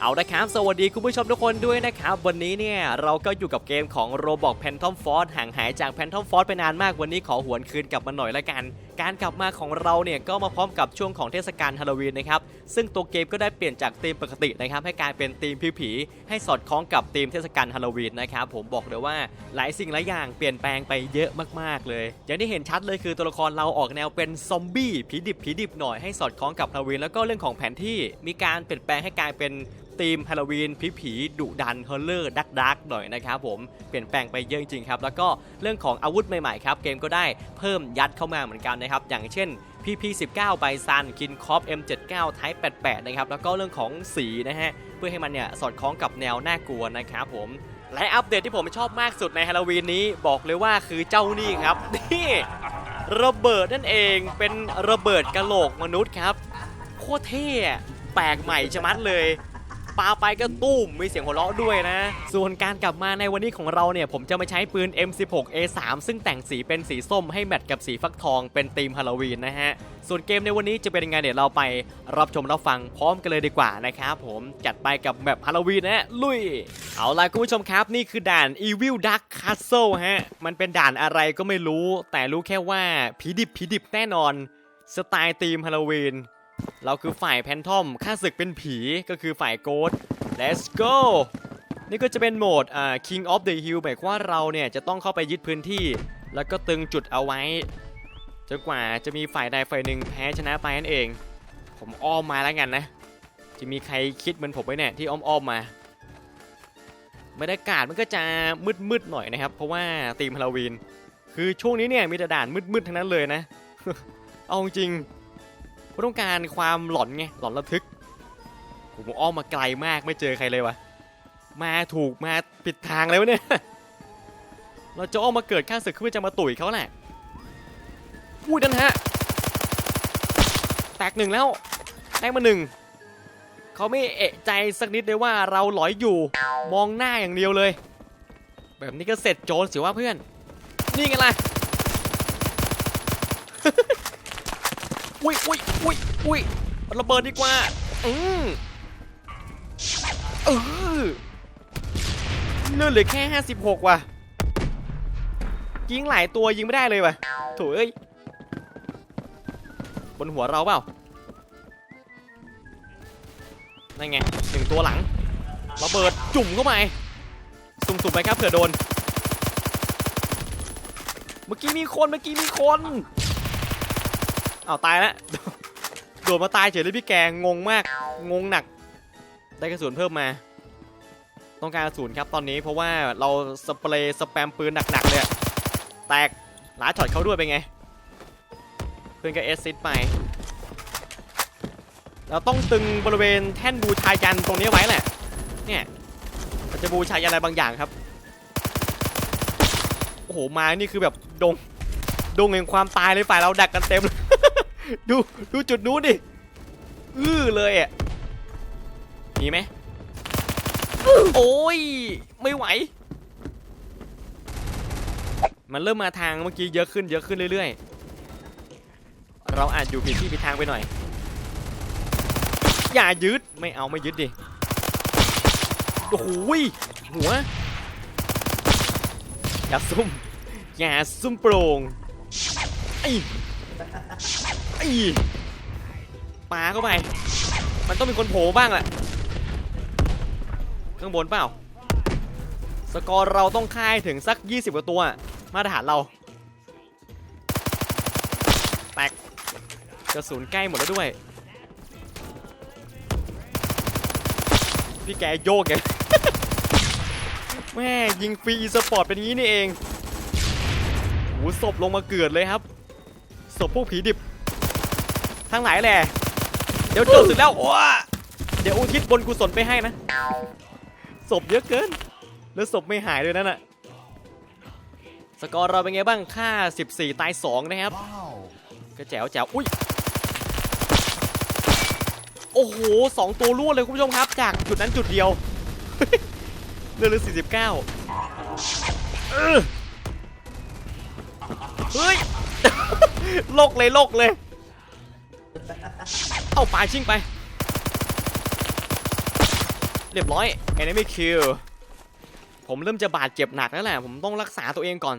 เอาละครับ สวัสดีคุณผู้ชมทุกคนด้วยนะครับ วันนี้เนี่ยเราก็อยู่กับเกมของ Roblox Phantom Force ห่างหายจาก Phantom Force ไปนานมากวันนี้ขอหวนคืนกลับมาหน่อยละกัน การกลับมาของเราเนี่ยก็มาพร้อมกับช่วงของเทศกาลฮาโลวีนนะครับ ซึ่งตัวเกมก็ได้เปลี่ยนจากธีมปกตินะครับ ให้กลายเป็นธีมผีๆให้สอดคล้องกับธีมเทศกาลฮาโลวีนนะครับผมบอกเลยว่าหลายสิ่งหลายอย่างเปลี่ยนแปลงไปเยอะมากๆเลย อย่างที่เห็นชัดเลยคือตัวละครเราออกแนวเป็นซอมบี้ผีดิบผีดิบหน่อยให้สอดคล้องกับฮาโลวีนแล้วก็เรื่องของแผนที่มีการเปลี่ยนแปลงให้กลายเป็น ธีมฮาโลวีนผีผีดุดันฮอลเลอร์ดักดักหน่อยนะครับผมเปลี่ยนแปลงไปเยอะจริงครับแล้วก็เรื่องของอาวุธใหม่ๆครับเกมก็ได้เพิ่มยัดเข้ามาเหมือนกันนะครับอย่างเช่น PP19 ไบซันคินคอป M79 Type 88นะครับแล้วก็เรื่องของสีนะฮะเพื่อให้มันเนี่ยสอดคล้องกับแนวน่ากลัวนะครับผมและอัปเดตที่ผมชอบมากสุดในฮาโลวีนนี้บอกเลยว่าคือเจ้านี่ครับนี่ระเบิดนั่นเองเป็นระเบิดกะโหลกมนุษย์ครับ โคตรเท่แปลกใหม่ชะมัดเลย ปาไปก็ตุ้มมีเสียงหัวเราะด้วยนะ ส่วนการกลับมาในวันนี้ของเราเนี่ยผมจะมาใช้ปืน M16A3 ซึ่งแต่งสีเป็นสีส้มให้แมทกับสีฟักทองเป็นธีมฮาโลวีนนะฮะ ส่วนเกมในวันนี้จะเป็นยังไงเดี๋ยวเราไปรับชมรับฟังพร้อมกันเลยดีกว่านะครับผมจัดไปกับแบบฮาโลวีนนะฮะลุย เอาล่ะคุณผู้ชมครับนี่คือด่าน Evil Dark Castle ฮะมันเป็นด่านอะไรก็ไม่รู้ แต่รู้แค่ว่าผีดิบผีดิบแน่นอน สไตล์ธีมฮาโลวีน เราคือฝ่ายแพนทอมข้าศึกเป็นผีก็คือฝ่ายโกด let's go นี่ก็จะเป็นโหมดอ่า king of the hill หมายความว่าเราเนี่ยจะต้องเข้าไปยึดพื้นที่ แล้วก็ตึงจุดเอาไว้จนกว่าจะมีฝ่ายใดฝ่ายหนึ่งแพ้ชนะไปนั่นเอง ผมอ้อมมาแล้วกันนะ จะมีใครคิดเหมือนผมไหมเนี่ยที่อ้อมอ้อมมาบรรยากาศมันก็จะมืดๆหน่อยนะครับ เพราะว่าธีมฮาโลวีนคือช่วงนี้เนี่ยมีแต่ด่านมืดๆทั้งนั้นเลยนะ เอาจริง ผมต้องการความหลอนไงหลอนระทึกผมอ้อมมาไกลมากไม่เจอใครเลยวะมาถูกมาปิดทางเลยวะเนี่ยเราจะอ้อมมาเกิดข้าศึกเพื่อจะมาตุ๋ยเขาแหละอุ้ยนั่นฮะแตกหนึ่งแล้วได้มาหนึ่งเขาไม่เอะใจสักนิดเลยว่าเราหลอยอยู่มองหน้าอย่างเดียวเลย แบบนี้ก็เสร็จโจรสิว่าเพื่อน นี่ไงล่ะ อุ้ยอุ้ยอุ้ยอุ้ยระเบิดดีกว่า อืมเออเลือดเหลือแค่ 56 ว่ะ ยิงหลายตัวยิงไม่ได้เลยว่ะโถเอ้ย บนหัวเราเปล่า นั่นไงหนึ่งตัวหลังระเบิดจุ่มเข้าไปสุ่มๆไปครับเผื่อโดน เมื่อกี้มีคนเมื่อกี้มีคน เอาวตายแล้วโดดมาตายเฉยเลยพี่แกงงมาก งงหนัก ได้กระสุนเพิ่มมา ต้องการกระสุนครับตอนนี้เพราะว่าเราสเปรย์สแปมปืนหนักๆเลยแตกหลาช็อตเขาด้วยเป็นไง เพื่อนก็เอสซิดไปเราต้องตึงบริเวณแท่นบูชายันตรงนี้ไว้แหละ เนี่ยเราจะบูชายันอะไรบางอย่างครับ โอ้โห มานี่คือแบบดง ดงแห่งความตายเลยฝ่ายเราดักกันเต็มเลย ดูดูจุดนู้นดิ อื้อเลยอะ มีไหม โอ้ย ไม่ไหว มันเริ่มมาทางเมื่อกี้เยอะขึ้นเยอะขึ้นเรื่อยๆ เราอาจอยู่ผิดที่ผิดทางไปหน่อย อย่ายึด ไม่เอาไม่ยึดดิ โอ้โหยหัว อย่าซุ่ม อย่าซุ่มโปร่งไอ้ อ้ปาเข้าไป มันต้องมีคนโผล่บ้างแหละข้างบนเปล่า สกอร์เราต้องค่ายถึงสัก 20 กว่าตัว มาตรฐานเรา แตกกระสุนใกล้หมดแล้วด้วย พี่แกโยกไงแม่ยิงฟรีอีสปอร์ตเป็นงี้นี่เองโอ้โหศพลงมาเกิดเลยครับศพพวกผีดิบ ทั้งหลายแหละเดี๋ยวจบสร็จแล้วโอ้เดี๋ยวอุทิศบนกุศลไปให้นะศพเยอะเกิน แล้วศพไม่หายเลยนั่นน่ะสกอร์เราเป็นไงบ้างค่า 14 ตาย 2 นะครับ ก็แจ๋วแจ๋วอุ้ย โอ้โหสองตัวรวดเลยคุณผู้ชมครับ จากจุดนั้นจุดเดียวเรือเรือ49เออเฮ้ยโลกเลยโลกเลย เอาปลาชิงไป เรียบร้อย enemy kill ผมเริ่มจะบาดเจ็บหนักแล้วแหละ ผมต้องรักษาตัวเองก่อน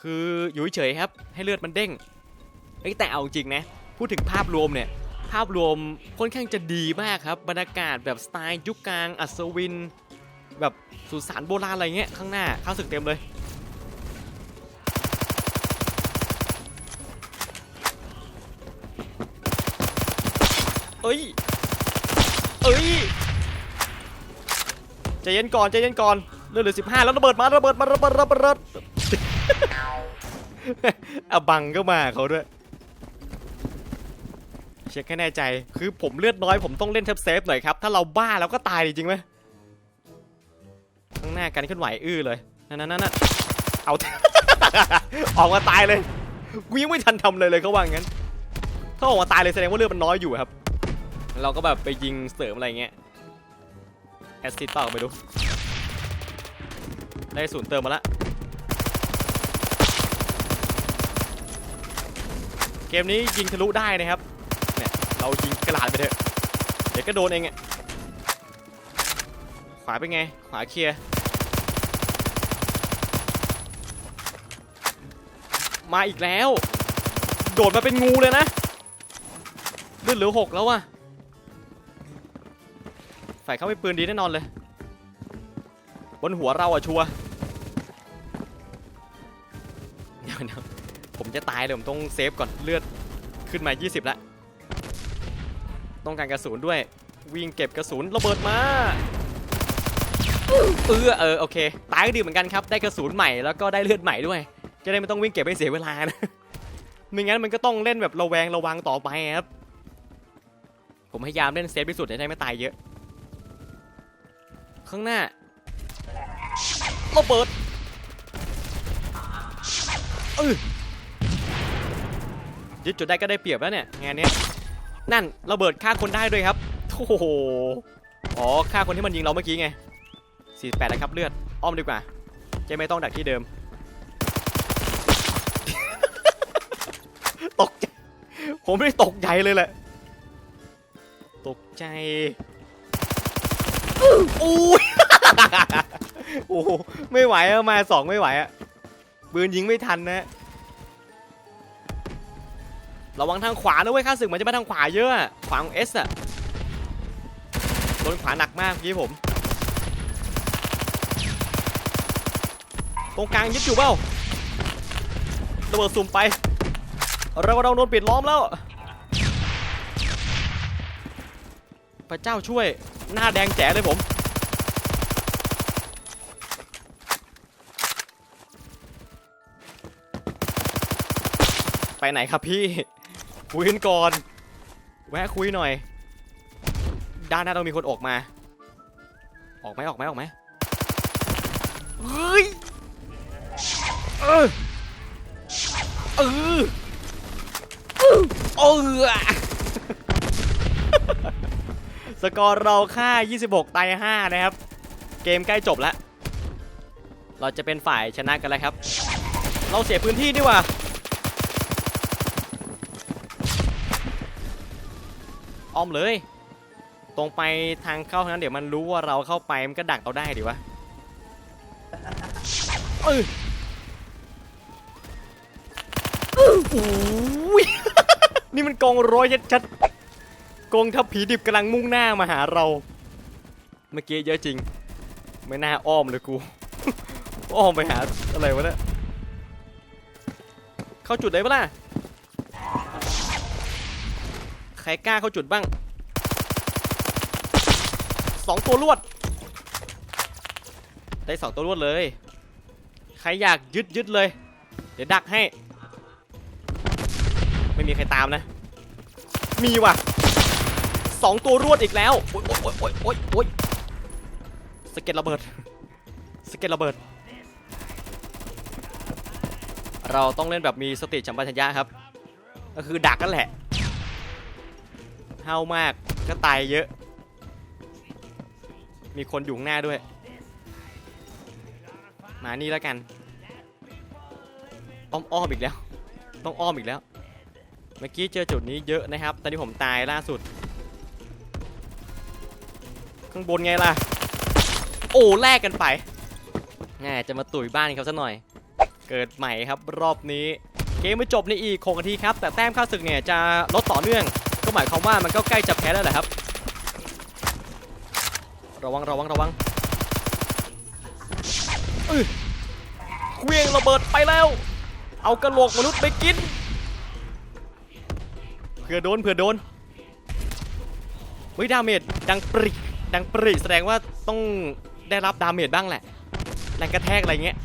คืออยู่เฉยครับ ให้เลือดมันเด้งเอ้แต่เอาจริงนะ พูดถึงภาพรวมเนี่ย ภาพรวมค่อนข้างจะดีมากครับ บรรยากาศแบบสไตล์ยุคกลาง อัศวิน แบบสุสานโบราณอะไรเงี้ยข้างหน้าข้าศึกเต็มเลย อ้ยเอ้ยใจเย็นก่อนใจเย็นก่อนเลือดเหลือสิบห้าแล้วระเบิดมาระเบิดมาระเบิดระเบิดระอะบังก็มาเขาด้วยเช็คให้แน่ใจคือผมเลือดน้อยผมต้องเล่นเทปเซฟหน่อยครับถ้าเราบ้าเราก็ตายจริงไหมข้างหน้ากันเคลื่อนไหวอื้อเลยนั่นนั่นนั่นเอาออกมาตายเลยกูยังไม่ทันทำเลยเลยเขาว่างั้นถ้าออกมาตายเลยแสดงว่าเลือดมันน้อยอยู่ครับ เราก็แบบไปยิงเสริมอะไรเงี้ยแอสซิสต์เปล่าไม่รู้ได้ศูนย์เติมมาละเกมนี้ยิงทะลุได้นะครับเนี่ยเรายิงกระดาษไปเถอะเดี๋ยวก็โดนเองอะขวาเป็นไง ขวาเคลียร์มาอีกแล้ว โดดมาเป็นงูเลยนะเลือดเหลือหกแล้วว่ะ ฝ่ายเขาไม่ปืนดีแน่นอนเลย บนหัวเราอะชัวเดี๋ยวเดี๋ยวผมจะตายเลยผมต้องเซฟก่อนเลือดขึ้นมา 20แล้วต้องการกระสุนด้วย วิ่งเก็บกระสุนระเบิดมาเออเออโอเคตายก็ดีเหมือนกันครับ ได้กระสุนใหม่แล้วก็ได้เลือดใหม่ด้วย จะได้ไม่ต้องวิ่งเก็บให้เสียเวลานะไม่งั้นมันก็ต้องเล่นแบบระแวงระวังต่อไปครับ ผมพยายามเล่นเซฟที่สุดจะได้ไม่ตายเยอะ ข้างหน้าระเบิดเออยึดจุดได้ก็ได้เปรียบแล้วเนี่ยงานเนี้ยนั่นระเบิดฆ่าคนได้ด้วยครับโอ้โหอ๋อฆ่าคนที่มันยิงเราเมื่อกี้ไง48แล้วครับเลือดอ้อมดีกว่าจะไม่ต้องดักที่เดิม ตกใจผมไม่ตกใจเลยแหละตกใจ อู้ยโอ้โหไม่ไหวอะมาสองไม่ไหวอะปืนยิงไม่ทันนะระวังทางขวานะเว้ยข้าศึกมันจะมาทางขวาเยอะอะขวาของเอสอะโดนขวาหนักมากเมื่อกี้ผม ตรงกลางยึดอยู่เปล่าระเบิดสุ่มไปเราเราโดนปิดล้อมแล้ว พระเจ้าช่วย หน้าแดงแจ๋เลยผม ไปไหนครับพี่ คุยกันก่อน แวะคุยหน่อย ด้านหน้าต้องมีคนออกมา ออกไหมออกไหมออกไหมเฮ้ย เออเออเออ สกอร์เราค่า 26ตาย5นะครับ เกมใกล้จบแล้ว เราจะเป็นฝ่ายชนะกันแล้วครับ เราเสียพื้นที่ดีกว่าอ้อมเลย ตรงไปทางเข้าทางนั้นเดี๋ยวมันรู้ว่าเราเข้าไปมันก็ดักเราได้ดิวะเออโอ้ยนี่มันกองร้อยชัดๆ กองทัพผีดิบกำลังมุ่งหน้ามาหาเรา เมื่อกี้เยอะจริง ไม่น่าอ้อมเลยกู อ้อมไปหาอะไรวะเนี่ย เข้าจุดได้ปะล่ะ ใครกล้าเข้าจุดบ้าง สองตัวรวด ได้สองตัวรวดเลย ใครอยากยึดยึดเลย เดี๋ยวดักให้ ไม่มีใครตามนะ มีว่ะ สองตัวรวดอีกแล้วโอ๊ยโอ๊ยโอ๊ยโอ๊ยโอ๊ยสเก็ดระเบิดสเก็ดระเบิด เราต้องเล่นแบบมีสติจัมปัญญะครับ ก็คือดักกันแหละเฮามากก็ตายเยอะ มีคนอยู่หน้าด้วย มานี่แล้วกัน อ้อมอ้อมอีกแล้ว ต้องอ้อมอีกแล้ว เมื่อกี้เจอจุดนี้เยอะนะครับ ตอนที่ผมตายล่าสุด ข้างบนไงล่ะ โอ้แลกกันไปแหมจะมาตุ๋ยบ้านเขาซะหน่อย เกิดใหม่ครับรอบนี้ เกมไม่จบในอีก6นาทีครับ แต่แต้มค่าศึกเนี่ยจะลดต่อเนื่อง ก็หมายความว่ามันก็ใกล้จะแพ้แล้วแหละครับ ระวังระวังระวังเอ้ยเควียงระเบิดไปแล้ว เอากระโหลกมนุษย์ไปกินเผื่อโดนเผื่อโดนเฮ้ยดาเมจดังปริ ดังปริแสดงว่าต้องได้รับดาเมจบ้างแหละแรงกระแทกอะไรเงี้ย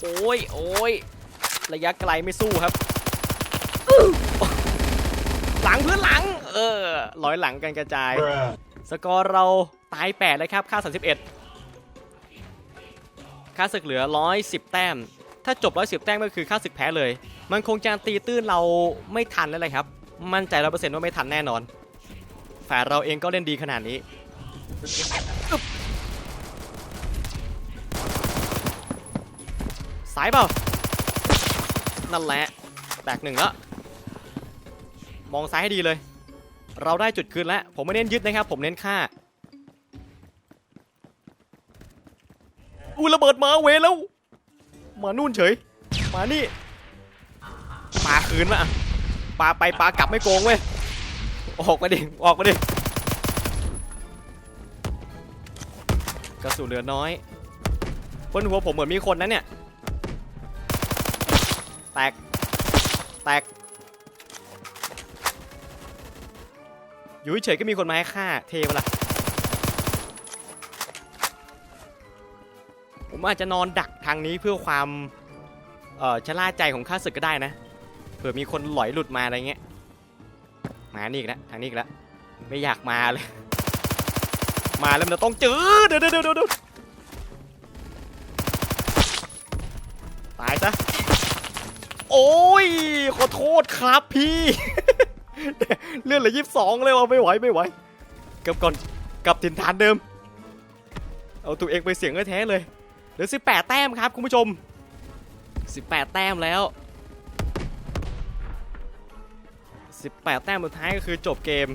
โอ้ยโอ้ยระยะไกลไม่สู้ครับอื้อหลังเพื่อนหลัง เออร้อยหลังกันกระจาย สกอร์เราตาย8เลยครับ ค่า 31 ค่าศึกเหลือ 110 แต้ม ถ้าจบ 110 แต้มก็คือค่าศึกแพ้เลย มันคงจะตีตื้นเราไม่ทันแล้วเลยครับ มั่นใจร้อเปอร์เซ็นต์ว่าไม่ทันแน่นอนฝ่ายเราเองก็เล่นดีขนาดนี้สายเปล่า นั่นแหละแตกหนึ่งแล้ว มองซ้ายให้ดีเลย เราได้จุดคืนแล้ว ผมไม่เน้นยึดนะครับ ผมเน้นฆ่าอุ้ระเบิดมาเวแล้ว มานู่นเฉย มานี่ปาคืนมา ปลาไปปลากลับไม่โกงเว้ย ออกมาดิ ออกมาดิ กระสุนเหลือน้อยบนหัวผมเหมือนมีคนนะเนี่ย แตก แตก อยู่เฉยก็มีคนมาให้ฆ่าเทปะล่ะผมอาจจะนอนดักทางนี้เพื่อความเอ่อชะล่าใจของข้าศึกก็ได้นะ ผื่อมีคนหลอยหลุดมาอะไรเงี้ย มานี่อีกแล้วทางนี้อีกแล้วไม่อยากมาเลย มาแล้วมันต้องเจอเดี๋ยวเดี๋ยวเดี๋ยวตายซะ โอ้ย ขอโทษครับพี่ เลื่อนเหลือยี่สิบสองเลยว่ะไม่ไหวไม่ไหวกลับก่อนกลับถิ่นฐานเดิม เอาตัวเองไปเสียงแท้เลยเหลือ18แปดแต้มครับคุณผู้ชม18แต้มแล้ว 18 แต้มสุดท้ายก็คือจบเกม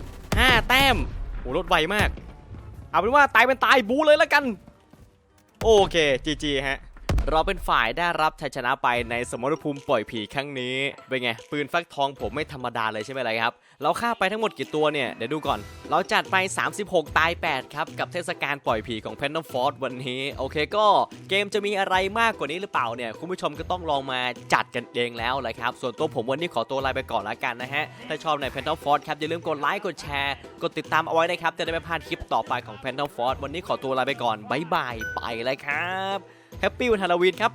5 แต้มโอ้ลดไวมาก เอาเป็นว่าตายเป็นตายบูเลยแล้วกัน โอเคจีจีฮะ เราเป็นฝ่ายได้รับชัยชนะไปในสมรภูมิปล่อยผีครั้งนี้ เป็นไง ปืนฟักทองผมไม่ธรรมดาเลยใช่ไหมล่ะครับ เราฆ่าไปทั้งหมดกี่ตัวเนี่ย เดี๋ยวดูก่อน เราจัดไป 36 ตาย 8 ครับ กับเทศกาลปล่อยผีของ p a n t o m Force วันนี้ โอเคก็เกมจะมีอะไรมากกว่านี้หรือเปล่าเนี่ย คุณผู้ชมก็ต้องลองมาจัดกันเองแล้วแหละครับ ส่วนตัวผมวันนี้ขอตัวลาไปก่อนละกันนะฮะ ถ้าชอบใน p a n t o m Force ครับอย่าลืมกดไลค์กดแชร์กดติดตามเอาไว้นะครับจะได้ไม่พลาดคลิปต่อไปของ p a n t o m Force วันนี้ขอตัวลาไปก่อนบายบายไปเลยครับ แฮปปี้วันฮาโลวีนครับ